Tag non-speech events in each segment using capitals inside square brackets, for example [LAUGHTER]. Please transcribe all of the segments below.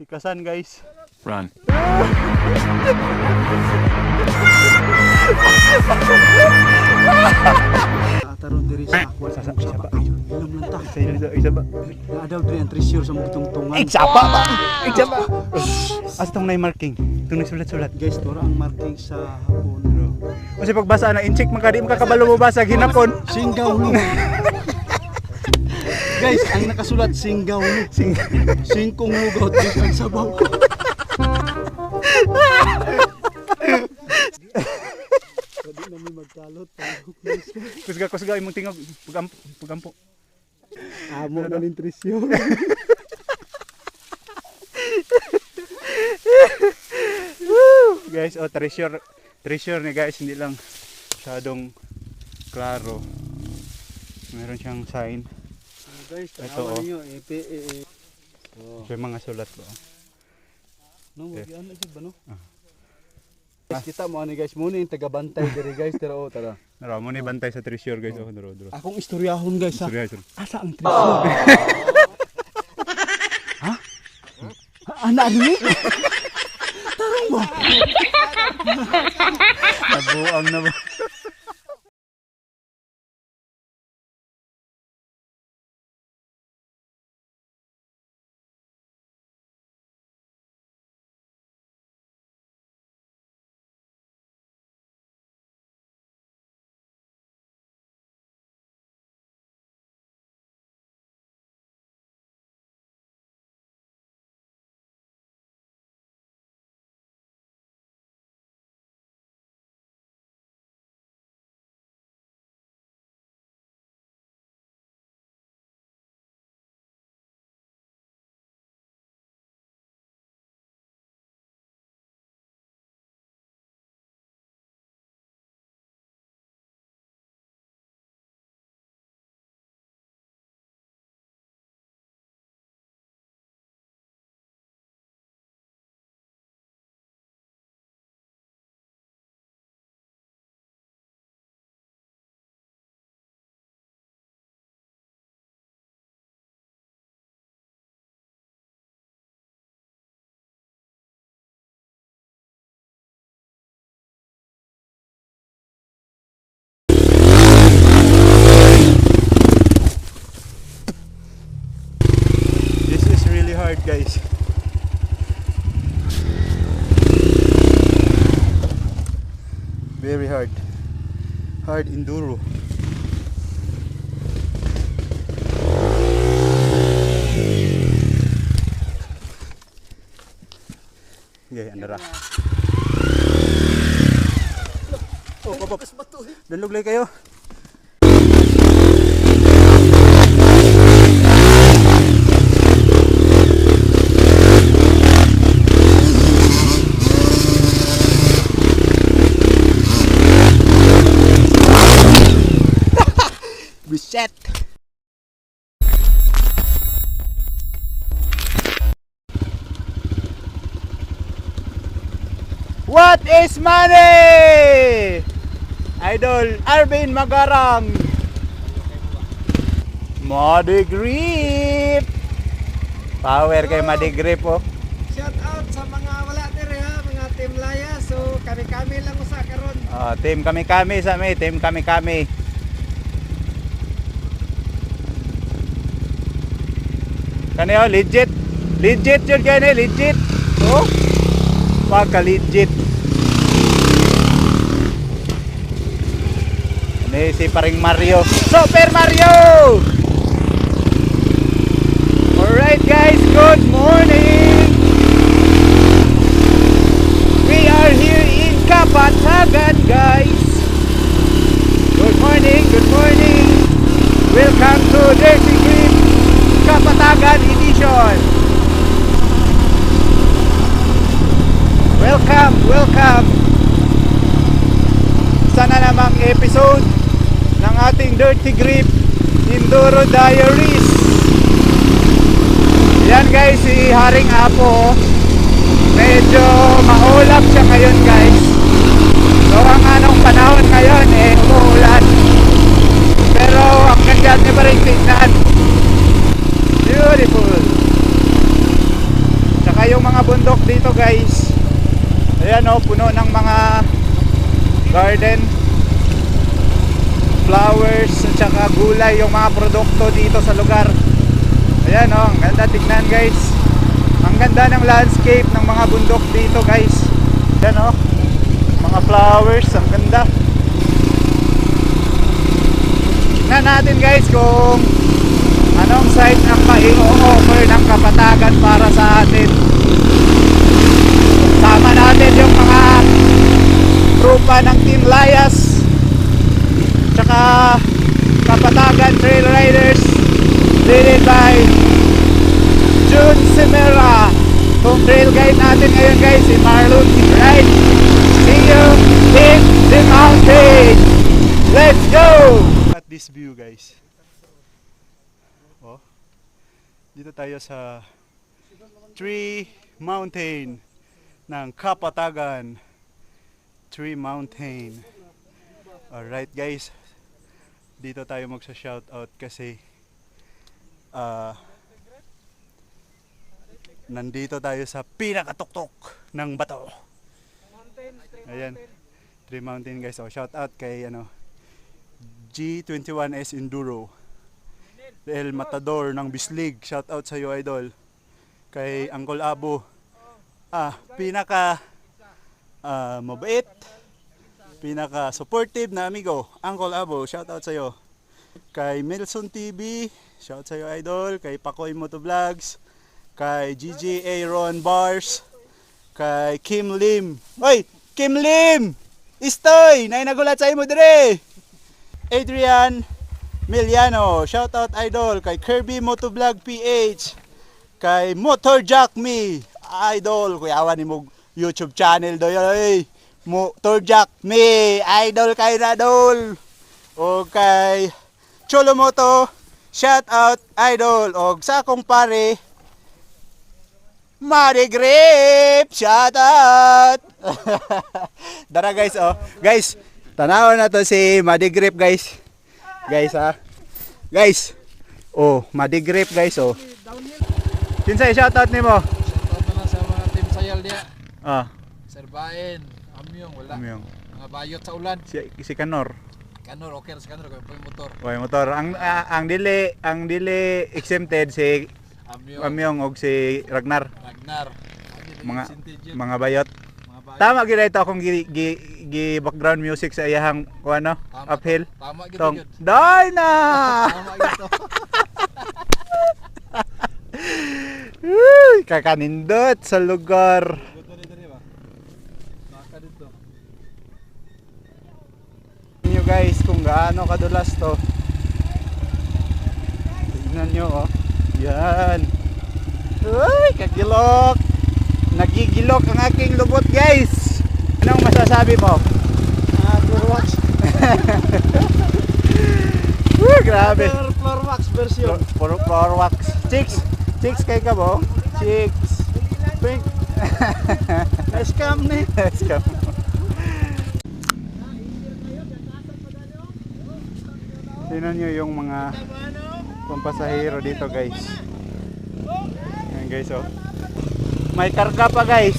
Pikasan guys. Run. Ataron diri sa ako Sa- sa sa- isa ba? Inom lang ta. Isa, isa, isa ba? Na daw diri ang treasure sa mga tungtungan. Isa pa ba? Isa ba? Asa tong na marking? Itong nagsulat-sulat. Guys, tora ang marking sa hapon. Kasi pagbasa na incheck man kadi makakabalo mo basa hinapon. Singgaw no. [LAUGHS] Guys, ang nakasulat singgaw. Sing Singkong lugaw guys ang sabaw. Pwede na may magkalot. kusga kusga imong tingog pagampo pagampo. Amo na ng treasure. Guys, oh treasure treasure ni guys hindi lang masyadong klaro. Meron siyang sign. Guys, Ito, oh. ninyo. Epe, e, e. Oh. May mga sulat ko. No, Okay. na jud ba no? Ah. Guys, kita mo ani guys, muna yung taga-bantay diri guys, tara oh, tara. Nara mo ni bantay sa treasure guys. Oh, duro duro. Akong istoryahon guys ha. Sorry, sorry. Asa ang treasure? [LAUGHS] ha? Ana ni? [LAUGHS] Tarong mo. Nabuang na ba? Guys. Very hard. Hard enduro. Okay, andara. Oh, pop. Dalog lang kayo. Reset. What is money? Idol Arvin Magarang. Modi Grip. Power kay Modi Grip oh. Shout out sa mga wala dire ha, mga team Laya. So kami-kami lang usa karon. Ah, team kami kami sa may team kami Kani legit. Legit yun kani, legit. Oh. Pagka legit. Ini si paring Mario. Super Mario! Alright guys, good morning! We are here in Kapatagan, guys. Good morning, good morning. Welcome to Dirty Green Kapatagan Edition. Welcome, welcome. Sana namang episode ng ating Dirty Grip Enduro Diaries. Yan guys, si Haring Apo. Medyo maulap siya ngayon guys. So ang anong panahon ngayon eh umuulan. Pero ang ganda niya pa rin tingnan. Beautiful. Tsaka yung bundok dito guys. Ayan oh, puno ng mga garden, flowers, at saka gulay yung mga produkto dito sa lugar. Ayan oh, ang ganda tignan guys. Ang ganda ng landscape ng mga bundok dito guys. Ayan oh, mga flowers, ang ganda. Tignan natin guys kung anong site ang mai-offer ng kapatagan para sa atin. Sama natin yung mga trupa ng Team Layas tsaka kapatagan trail riders led by June Simera kung trail guide natin ngayon guys si Marlon Right see you in the mountain. Let's go! At this view guys. Oh. Dito tayo sa Tree Mountain ng Kapatagan Tree Mountain. Alright guys. Dito tayo magsa shoutout kasi ah nandito tayo sa pinakatuktok ng bato. Ayan. Tree Mountain guys. Oh, shout out kay ano G21S Enduro. El Matador ng Bislig. Shout out sa iyo idol. Kay Uncle Abo ah pinaka ah, mabait pinaka supportive na amigo Uncle Abo. Shout out sa iyo kay Milson TV shout sa iyo idol. Kay Pakoy Moto Vlogs kay GG Aaron Bars kay Kim Lim. Oy Kim Lim! Istoy nay nagulat sa imo dire. Adrian Miliano shout out idol. Kay Kirby Motovlog PH kay Motor Jack Me idol kuyawan ni mo YouTube channel do yoy Motor Jack Me idol kay Radol. O kay Cholo Moto shout out idol. Og sa akong pare Mari Grip shout out. [LAUGHS] Dara guys oh. Guys tanaw na to si Madi Grip guys. Guys ha guys oh Madi Grip guys oh. Kinsay shout out nimo Shoutout na lang sa mga niya. ah Serbain, Amyong, wala. Amyong. Mga bayot sa ulan. si, si Kanor Kanor, okay sa kanor, kaya yung motor. Way motor ang ah, ang dili ang dili exempted si Amyong, Amyong og si Ragnar Ragnar. Ano mga mga bayot Mga bayot. tama gid ito akong gi, gi, gi background music sa iyahang kuan no Tama uphill to. Tama gito tong dai na [LAUGHS] Tama gito. [LAUGHS] Uy, kakanindot sa lugar. Nyo guys kung gaano kadulas to. Tignan nyo oh. Yan. Uy kagilok. Nagigilok ang aking lubot guys. Anong masasabi mo? Ah, floor wax. [LAUGHS] Uy, grabe. Floor, floor wax version. Puro floor wax. Chicks chicks kay ka bo chicks pink [LAUGHS] Na-scam ni. Scam. Tingnan nyo yung mga pampasahero dito guys. Ayan guys oh. May karga pa guys.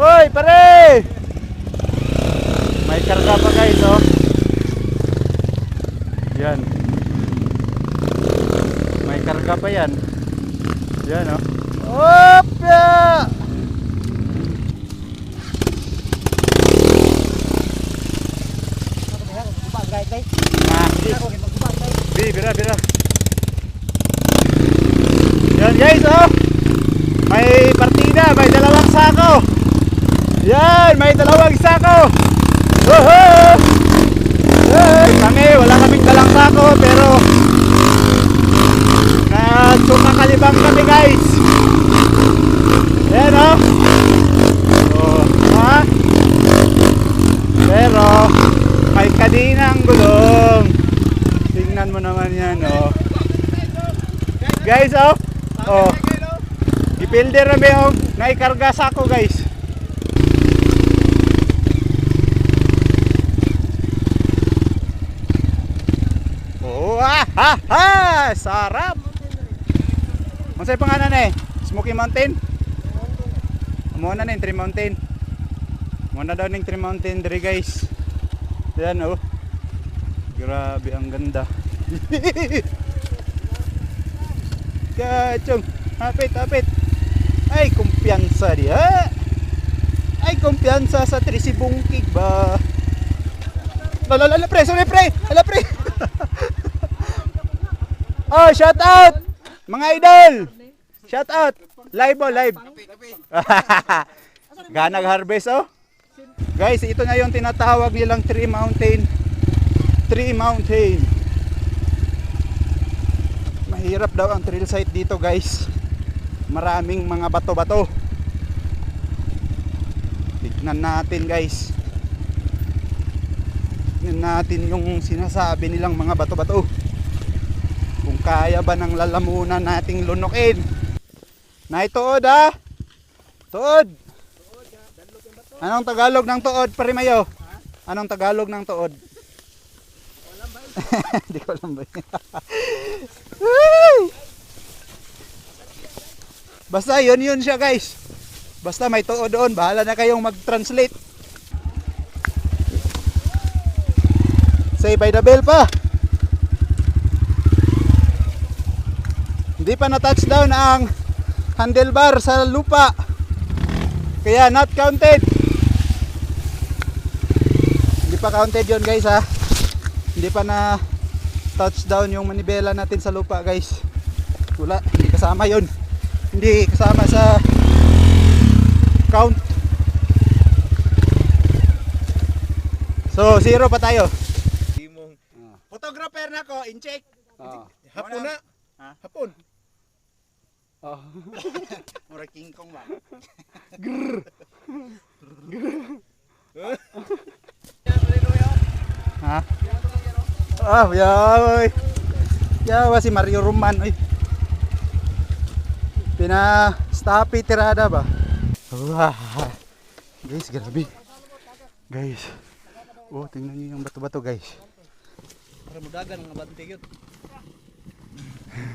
Hoy pare! May karga pa guys oh. Yan. May karga pa yan. Yan oh. Opya! Ah, Bi, bira, bira. Yan guys, oh. May partida, may dalawang sako. Yan, may dalawang sako. Oho! Hey, kami, wala kaming dalang sako, pero nagsumakalibang kami guys. Yan, oh. Oh, ha? Pero, may kadinang gulong. Tingnan mo naman yan, oh. Guys, oh. Oh. Ipilder na may oh. Naikarga sa ako, guys. Oh, ah, ha, ha! Sarap! Ano sa'yo pangalan eh? Smoky Mountain? Muna na yung Tree Mountain. Muna daw ng Tree Mountain diri guys. Yan oh. Grabe ang ganda. [LAUGHS] Kachong. Hapit, hapit. Ay, kumpiyansa diha. Ay, kumpiyansa sa Trisibungkig ba? Lala, pre, sorry, pre. Lala, pre. [LAUGHS] oh, shout out. Mga idol. Shout out. Live oh, live. [LAUGHS] Ganag harvest oh. Guys, ito na yung tinatawag nilang Tree Mountain. Tree Mountain. Mahirap daw ang trail site dito, guys. Maraming mga bato-bato. Tignan natin, guys. Tignan natin yung sinasabi nilang mga bato-bato. Kung kaya ba ng lalamunan nating lunukin. Na ituod ha? Tuod. Anong Tagalog ng tuod, Parimayo? Anong Tagalog ng tuod? Hindi [LAUGHS] ko alam ba. [LAUGHS] Ay! Basta yun yun siya guys. Basta may tuod doon. Bahala na kayong mag-translate. Say by the bell pa. Hindi pa na-touchdown ang handlebar sa lupa. Kaya not counted. Hindi pa counted yon guys ha. Hindi pa na touchdown yung manibela natin sa lupa guys. Wala, hindi kasama yon. Hindi kasama sa count. So, zero pa tayo. Photographer na ko, in check. Ah. Hapon na. Ha? Hapon. Ah. [LAUGHS] Mura King Kong ba? ha? Ah, yaw. Yawa si Mario Roman. Uy. Pina stoppy tirada ba? Wah. Guys, grabe. Guys. Oh, tingnan niyo yung bato-bato, guys. Para mudagan ang abante yun.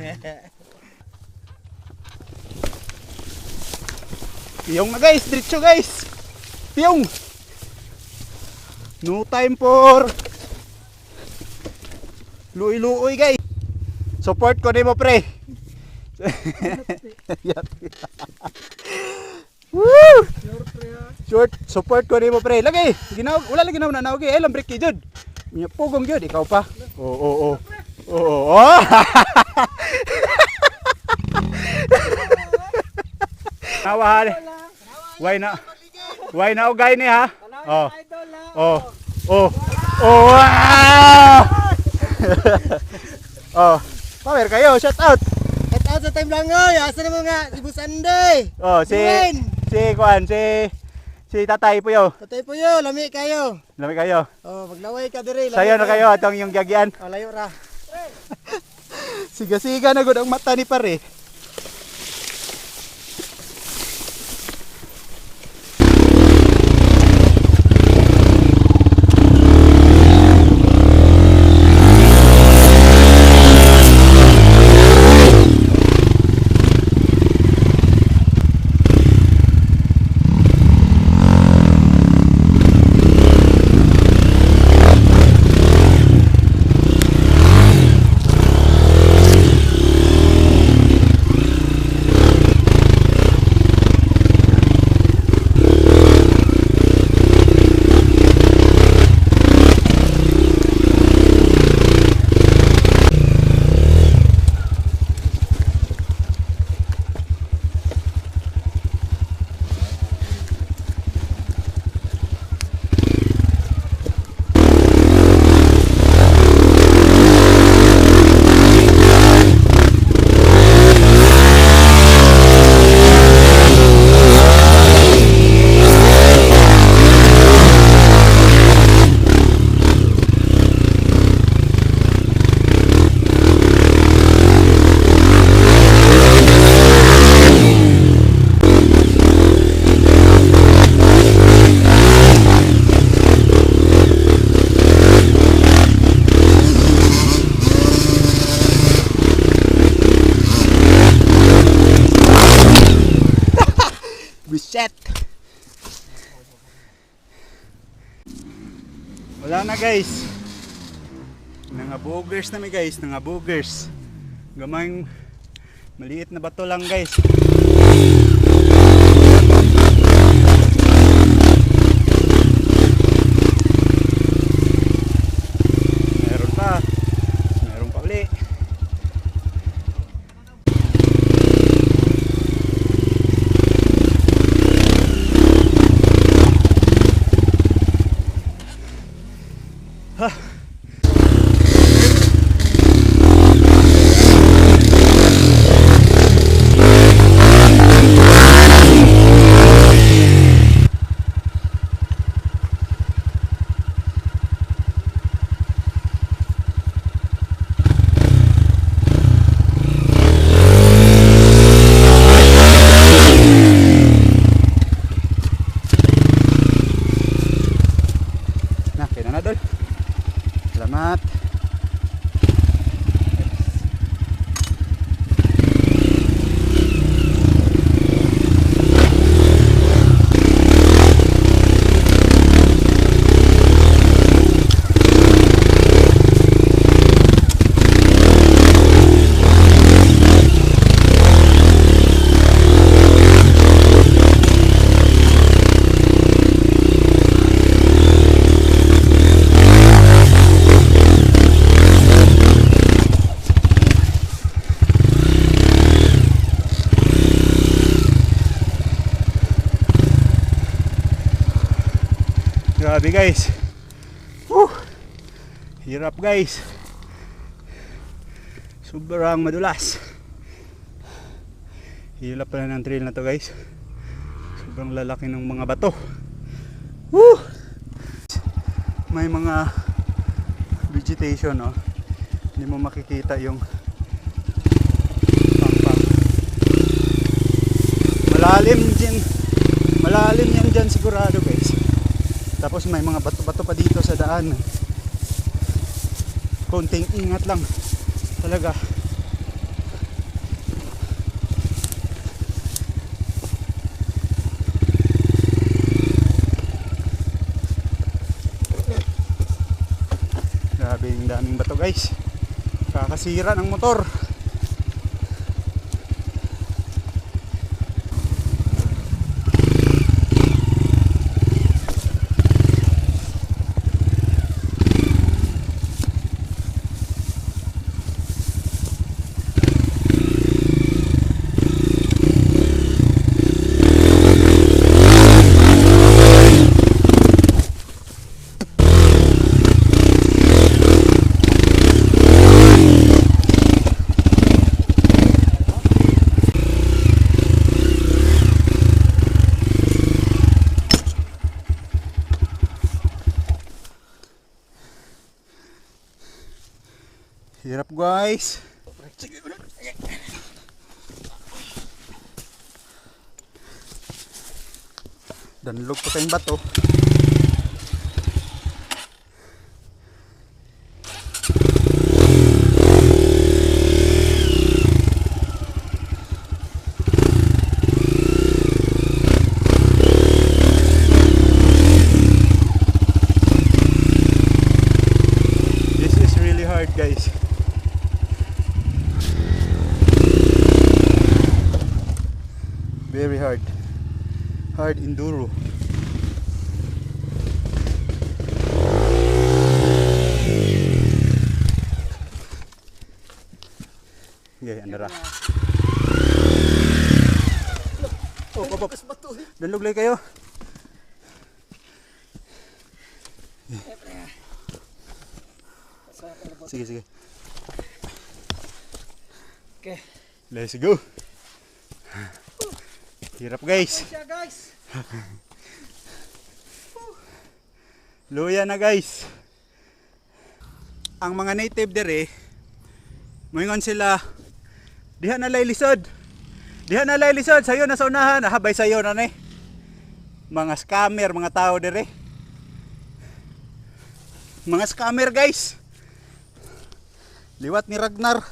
[LAUGHS] Piyong na guys, diretso guys. Piyong. No time for Luoy-luoy guys. Support ko nimo pre. [LAUGHS] Woo! Short support ko nimo pre. Lagi, ginaw wala lagi na na okay. Eh lambrik ki jud. Nya pugong jud ikaw pa. Oo oo oo. Oo. oo. [LAUGHS] Nawahan. Why na? Why na ugay ni ha? Oh. Oh. Oh. Oh. Wow! [LAUGHS] oh. Power kayo, shout out. At out sa time lang oy, asa na mga Ibus Anday. Oh, si Wayne. si Kuan, si si Tatay Puyo. Tatay po yo, lami kayo. Lami kayo. Oh, maglaway ka diri. Sayo na kayo atong yung gyagian. Oh, layo ra. [LAUGHS] Siga-siga na gud ang mata ni pare. Biset. Wala na guys. Mga boogers na mi guys, mga boogers. Gamayng maliit na bato lang guys. Meron pa. Meron pa uli. Nah, kaya na na dol. Salamat. Grabe guys. Whew. Hirap guys. Sobrang madulas. Hirap pala ng trail na to guys. Sobrang lalaki ng mga bato. Woo! May mga vegetation oh. Hindi mo makikita yung pang Malalim din. Malalim yan dyan sigurado guys. Tapos may mga bato-bato pa dito sa daan. Konting ingat lang. Talaga. Grabe yung daming bato guys. Kakasira ng motor. Hirap guys. Danlog pa tayong bato. This is really hard guys. Very hard. Hard enduro. Okay, andara. Oh, pop, pop. Dalog lang kayo. Sige, sige. Okay. Let's go. Hirap guys. Siya guys. [LAUGHS] Luya na guys. Ang mga native dere, moingon sila, diha na lay lisod. Diha na lay lisod, sayo na sa unahan, habay sayo na ni. Mga scammer, mga tao dere. Mga scammer guys. Liwat ni Ragnar.